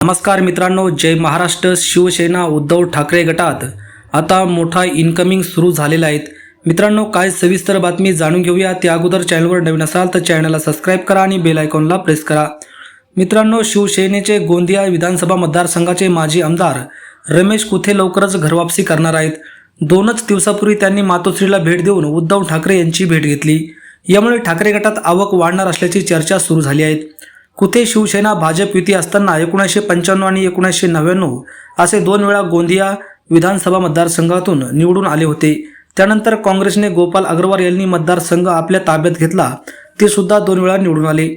नमस्कार मित्रांनो जय महाराष्ट्र शिवसेना उद्धव ठाकरे गटात आता मोठा इन्कमिंग सुरू झालेला आहेत मित्रांनो काय सविस्तर बातमी जाणून घेऊया. त्या अगोदर चॅनलवर नवीन असाल तर चॅनलला सबस्क्राईब करा आणि बेल आयकॉनला प्रेस करा. मित्रांनो शिवसेनेचे गोंदिया विधानसभा मतदारसंघाचे माजी आमदार रमेश कुथे लवकरच घरवापसी करणार आहेत. दोनच दिवसापूर्वी त्यांनी मातोश्रीला भेट देऊन उद्धव ठाकरे यांची भेट घेतली. यामुळे ठाकरे गटात आवक वाढणार असल्याची चर्चा सुरू झाली आहे. कुथे शिवसेना भाजप युती असताना एकोणीसशे पंच्याण्णव आणि एकोणीसशे नव्याण्णव असे दोन वेळा गोंदिया विधानसभा मतदारसंघातून निवडून आले होते. त्यानंतर काँग्रेसने गोपाल अग्रवाल यांनी मतदारसंघ आपल्या ताब्यात घेतला. ते सुद्धा दोन वेळा निवडून आले.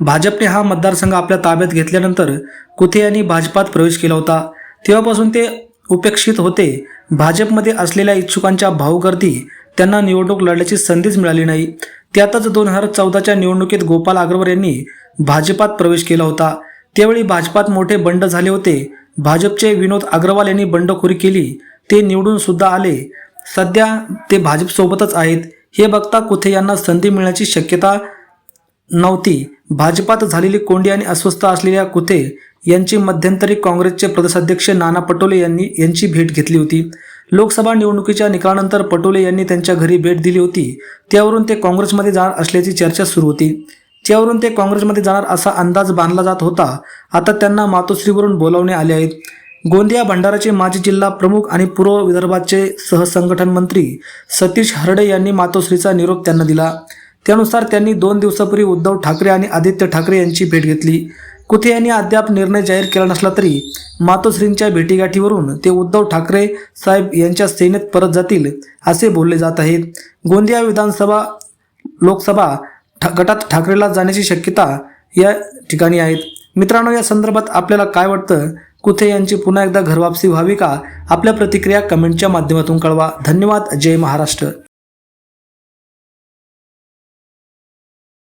भाजपने हा मतदारसंघ आपल्या ताब्यात घेतल्यानंतर कुथे यांनी भाजपात प्रवेश केला होता? तेव्हापासून ते उपेक्षित होते. भाजपमध्ये असलेल्या इच्छुकांच्या भाऊगर्दी त्यांना निवडणूक लढण्याची संधीच मिळाली नाही. त्यातच दोन हजार चौदाच्या निवडणुकीत गोपाल अग्रवाल यांनी भाजपात प्रवेश केला होता. त्यावेळी भाजपात मोठे बंड झाले होते. भाजपचे विनोद अग्रवाल यांनी बंडखोरी केली. ते निवडून सुद्धा आले. सध्या ते भाजपसोबतच आहेत. हे बघता कुथे यांना संधी मिळण्याची शक्यता नव्हती. भाजपात झालेली कोंडी आणि अस्वस्थ असलेल्या कुथे यांची मध्यंतरी काँग्रेसचे प्रदेशाध्यक्ष नाना पटोले यांनी यांची भेट घेतली होती. लोकसभा निवडणुकीच्या निकालानंतर पटोले यांनी त्यांच्या घरी भेट दिली होती. त्यावरून ते काँग्रेसमध्ये जाणार असल्याची चर्चा सुरू होती. त्यावरून ते काँग्रेसमध्ये जाणार असा अंदाज बांधला जात होता. आता त्यांना मातोश्रीवरून बोलावणे आले आहेत. गोंदिया भंडाराचे माजी जिल्हा प्रमुख आणि पूर्व विदर्भाचे सहसंघटन मंत्री सतीश हरडे यांनी मातोश्रीचा निरोप त्यांना दिला. त्यानुसार त्यांनी दोन दिवसापूर्वी उद्धव ठाकरे आणि आदित्य ठाकरे यांची भेट घेतली. कुठे यांनी अद्याप निर्णय जाहीर केला नसला तरी मातोश्रींच्या भेटीगाठीवरून ते उद्धव ठाकरे साहेब यांच्या सेनेत परत जातील असे बोलले जात आहे गोंदिया विधानसभा लोकसभा ठा गटात ठाकरेला जाण्याची शक्यता या ठिकाणी आहेत मित्रांनो या संदर्भात आपल्याला काय वाटतं? कुथे यांची पुन्हा एकदा घरवापसी व्हावी का? आपल्या प्रतिक्रिया कमेंटच्या माध्यमातून कळवा. धन्यवाद. जय महाराष्ट्र.